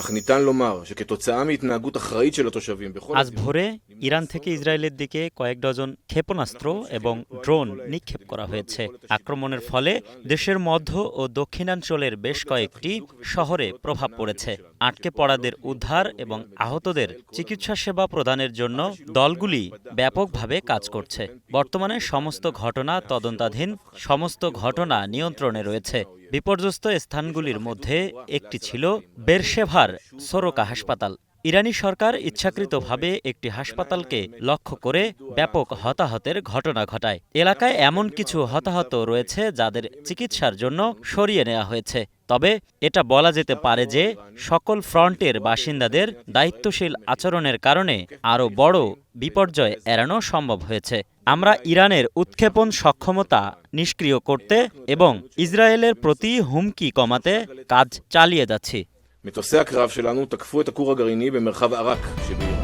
אך ניתן לומר שכתוצאה מהתנהגות אחראית של התושבים בכל... আজ ভোরে ইরান থেকে ইসরায়েলের দিকে কয়েক ডজন ক্ষেপণাস্ত্র এবং ড্রোন নিক্ষেপ করা হয়েছে আক্রমণের ফলে দেশের মধ্য ও দক্ষিণাঞ্চলের বেশ কয়েকটি শহরে প্রভাব পড়েছে আটকে পড়াদের উদ্ধার এবং আহতদের চিকিৎসা সেবা প্রদানের জন্য দলগুলি ব্যাপকভাবে কাজ করছে বর্তমানে সমস্ত ঘটনা তদন্তাধীন সমস্ত ঘটনা নিয়ন্ত্রণে রয়েছে বিপর্যস্ত স্থানগুলির মধ্যে একটি ছিল বেরশেভার সরোকা হাসপাতাল। ইরানি সরকার ইচ্ছাকৃতভাবে একটি হাসপাতালকে লক্ষ্য করে ব্যাপক হতাহতের ঘটনা ঘটায়। এলাকায় এমন কিছু হতাহত রয়েছে যাদের চিকিৎসার জন্য সরিয়ে নেওয়া হয়েছে। তবে এটা বলা যেতে পারে যে সকল ফ্রন্টের বাসিন্দাদের দায়িত্বশীল আচরণের কারণে আরও বড় বিপর্যয় এড়ানো সম্ভব হয়েছে আমরা ইরানের উৎক্ষেপণ সক্ষমতা নিষ্ক্রিয় করতে এবং ইসরায়েলের প্রতি হুমকি কমাতে কাজ চালিয়ে যাচ্ছি מטוסי הקרב שלנו תקפו את הכור הגרעיני במרחב עראק שבאיראן.